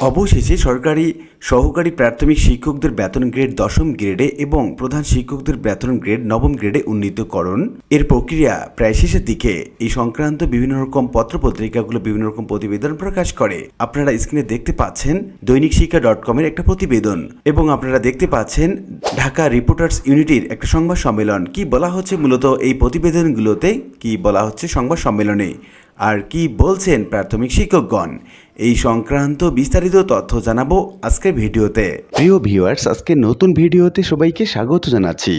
অবশেষে সরকারি সহকারী প্রাথমিক শিক্ষকদের বেতন গ্রেড দশম গ্রেডে এবং প্রধান শিক্ষকদের বেতন গ্রেড নবম গ্রেডে উন্নীতকরণ। এর প্রক্রিয়া প্রায় শেষের দিকে। এই সংক্রান্ত বিভিন্ন রকম পত্রপত্রিকাগুলো বিভিন্ন রকম প্রতিবেদন প্রকাশ করে। আপনারা স্ক্রিনে দেখতে পাচ্ছেন দৈনিক শিক্ষা ডট কমের একটা প্রতিবেদন। এবং আপনারা দেখতে পাচ্ছেন ঢাকা রিপোর্টার্স ইউনিটির একটা সংবাদ সম্মেলন। কি বলা হচ্ছে মূলত এই প্রতিবেদনগুলোতে? কি বলা হচ্ছে সংবাদ সম্মেলনে? আর কি বলছেন প্রাথমিক শিক্ষকগণ? এই সংক্রান্ত বিস্তারিত তথ্য জানাব আজকের ভিডিওতে। প্রিয় ভিউয়ার্স, আজকে নতুন ভিডিওতে সবাইকে স্বাগত জানাচ্ছি।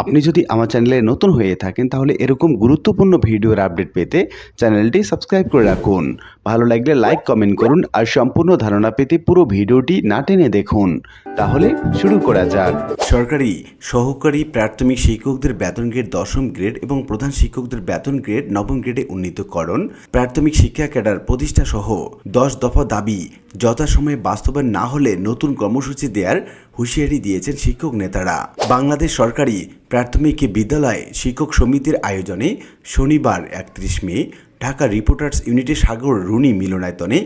আপনি যদি আমার চ্যানেলে নতুন হয়ে থাকেন, তাহলে এরকম গুরুত্বপূর্ণ ভিডিওর আপডেট পেতে চ্যানেলটি সাবস্ক্রাইব করে রাখুন। ভালো লাগলে লাইক, কমেন্ট করুন আর সম্পূর্ণ ধারণা পেতে পুরো ভিডিওটি না টেনে দেখুন। তাহলে শুরু করা যাক। সরকারি, সহকারী প্রাথমিক শিক্ষকদের বেতন গ্রেড দশম গ্রেড এবং প্রধান শিক্ষকদের বেতন গ্রেড নবম গ্রেডে উন্নীতকরণ, প্রাথমিক শিক্ষা ক্যাডার প্রতিষ্ঠা সহ দশ দফা দাবি যথাসময়ে বাস্তবায়ন না হলে নতুন কর্মসূচি দেওয়ার হুঁশিয়ারি দিয়েছেন শিক্ষক নেতারা। বাংলাদেশ সরকারি প্রাথমিক বিদ্যালয় শিক্ষক সমিতির আয়োজনে শনিবার একত্রিশ মে ঢাকা রিপোর্টার্স ইউনিটের সাগর রুনি মিলনায়তনে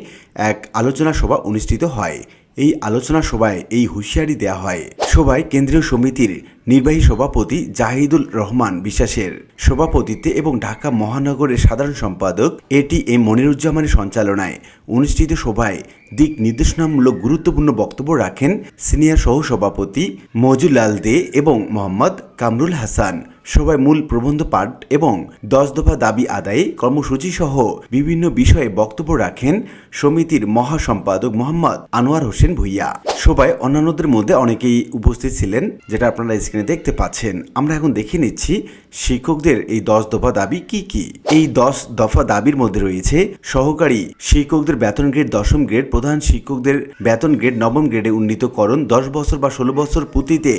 এক আলোচনা সভা অনুষ্ঠিত হয়। এই আলোচনা সভায় এই হুঁশিয়ারি দেওয়া হয়। সভায় কেন্দ্রীয় সমিতির নির্বাহী সভাপতি জাহিদুল রহমান বিশ্বাসের সভাপতিত্বে এবং ঢাকা মহানগরের সাধারণ সম্পাদক এটি এম মনিরুজ্জামানের সঞ্চালনায় অনুষ্ঠিত সভায় দিক নির্দেশনামূলক গুরুত্বপূর্ণ বক্তব্য রাখেন সিনিয়র সহ সভাপতি মজুলাল দে এবং মোহাম্মদ কামরুল হাসান। সভায় মূল প্রবন্ধ পাঠ এবং দশ দফা দাবি আদায়ে কর্মসূচি সহ বিভিন্ন বিষয়ে বক্তব্য রাখেন সমিতির মহাসম্পাদক মোহাম্মদ আনোয়ার হোসেন ভুইয়া। সভায় অন্যান্যদের মধ্যে অনেকেই উপস্থিত ছিলেন, যেটা আপনারা স্ক্রিনে দেখতে পাচ্ছেন, আমরা এখন দেখে নিচ্ছি শিক্ষকদের এই দশ দফা দাবি কি কি? এই দশ দফা দাবির মধ্যে রয়েছে, সহকারী শিক্ষকদের বেতন গ্রেড দশম গ্রেড প্রধান শিক্ষকদের বেতন গ্রেড নবম গ্রেডে উন্নীতকরণ, দশ বছর বা ষোলো বছর পুঁতিতে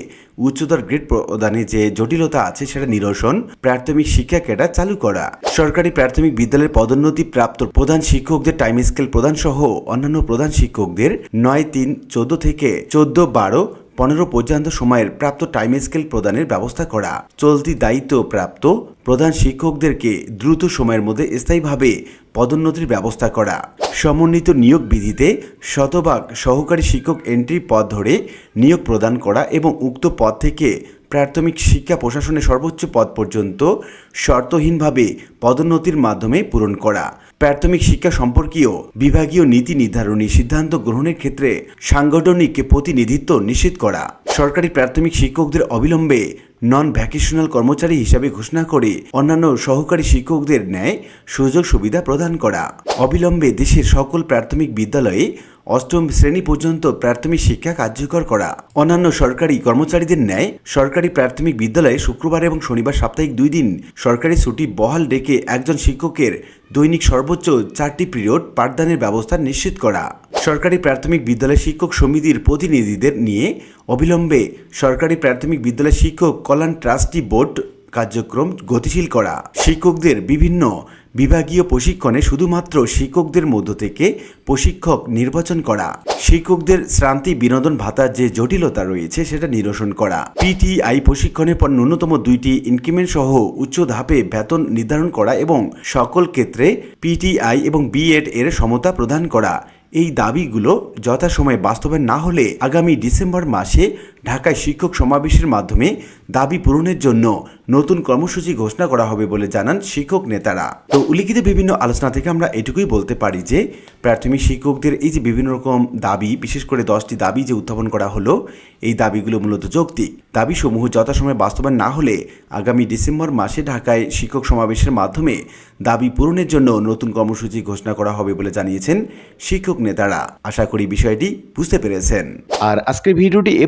উচ্চতর গ্রেড প্রদানে যে জটিলতা আছে সেটা নিরসন, প্রাথমিক শিক্ষা ক্যাডার চালু করা, সরকারি প্রাথমিক বিদ্যালয়ের পদোন্নতি প্রাপ্ত প্রধান শিক্ষকদের টাইম স্কেল প্রদান সহ অন্যান্য প্রধান শিক্ষকদের নয় তিন চোদ্দ থেকে চোদ্দ বারো পনেরো পর্যন্ত সময়ের প্রাপ্ত টাইম স্কেল প্রদানের ব্যবস্থা করা। চলতি দায়িত্ব প্রাপ্ত প্রধান শিক্ষকদেরকে দ্রুত সময়ের মধ্যে স্থায়ীভাবে পদোন্নতির ব্যবস্থা করা। সমন্বিত নিয়োগ বিধিতে শতভাগ সহকারী শিক্ষক এন্ট্রি পদ ধরে নিয়োগ প্রদান করা এবং উক্ত পদ থেকে প্রাথমিক শিক্ষা প্রশাসনের সর্বোচ্চ পদ পর্যন্ত শর্তহীনভাবে পদোন্নতির মাধ্যমে পূরণ করা। প্রাথমিক শিক্ষা সম্পর্কীয় বিভাগীয় নীতি নির্ধারণী সিদ্ধান্ত গ্রহণের ক্ষেত্রে সাংগঠনিক প্রতিনিধিত্ব নিশ্চিত করা। সরকারি প্রাথমিক শিক্ষকদের অবিলম্বে নন ভ্যাকেশনাল কর্মচারী হিসাবে ঘোষণা করে অন্যান্য সহকারী শিক্ষকদের ন্যায় সুযোগ সুবিধা প্রদান করা। অবিলম্বে দেশের সকল প্রাথমিক বিদ্যালয়ে অষ্টম শ্রেণি পর্যন্ত প্রাথমিক শিক্ষা কার্যকর করা। অন্যান্য সরকারি কর্মচারীদের ন্যায় সরকারি প্রাথমিক বিদ্যালয়ে শুক্রবার এবং শনিবার সাপ্তাহিক দুই দিন সরকারি ছুটি বহাল ডেকে একজন শিক্ষকের দৈনিক সর্বোচ্চ চারটি পিরিয়ড পাঠদানের ব্যবস্থা নিশ্চিত করা। সরকারি প্রাথমিক বিদ্যালয় শিক্ষক সমিতির প্রতিনিধিদের নিয়ে অবিলম্বে সরকারি প্রাথমিক বিদ্যালয় শিক্ষক কল্যাণ ট্রাস্টি বোর্ড কার্যক্রম গতিশীল করা। শিক্ষকদের বিভিন্ন বিভাগীয় প্রশিক্ষণে শুধুমাত্র শিক্ষকদের মধ্য থেকে প্রশিক্ষক নির্বাচন করা। শিক্ষকদের শ্রান্তি বিনোদন ভাতার যে জটিলতা রয়েছে সেটা নিরসন করা। পিটিআই প্রশিক্ষণের পর ন্যূনতম দুইটি ইনক্রিমেন্ট সহ উচ্চ ধাপে বেতন নির্ধারণ করা এবং সকল ক্ষেত্রে পিটিআই এবং বিএড এর সমতা প্রদান করা। এই দাবিগুলো যথাসময়ে বাস্তবায়ন না হলে আগামী ডিসেম্বর মাসে ঢাকায় শিক্ষক সমাবেশের মাধ্যমে দাবি পূরণের জন্য নতুন কর্মসূচি ঘোষণা করা হবে বলে জানান শিক্ষক নেতারা। তো উল্লিখিত বিভিন্ন আলোচনা থেকে আমরা এটুকুই বলতে পারি যে, প্রাথমিক শিক্ষকদের এই যে বিভিন্ন রকম দাবি, বিশেষ করে দশটি দাবি যে উত্থাপন করা হলো, এই দাবিগুলো মূলত যৌক্তিক। দাবিসমূহ যথাসময়ে বাস্তবায়ন না হলে আগামী ডিসেম্বর মাসে ঢাকায় শিক্ষক সমাবেশের মাধ্যমে দাবি পূরণের জন্য নতুন কর্মসূচি ঘোষণা করা হবে বলে জানিয়েছেন শিক্ষক নেতারা। আশা করি বিষয়টি বুঝতে পেরেছেন। আর আজকের ভিডিওটি এ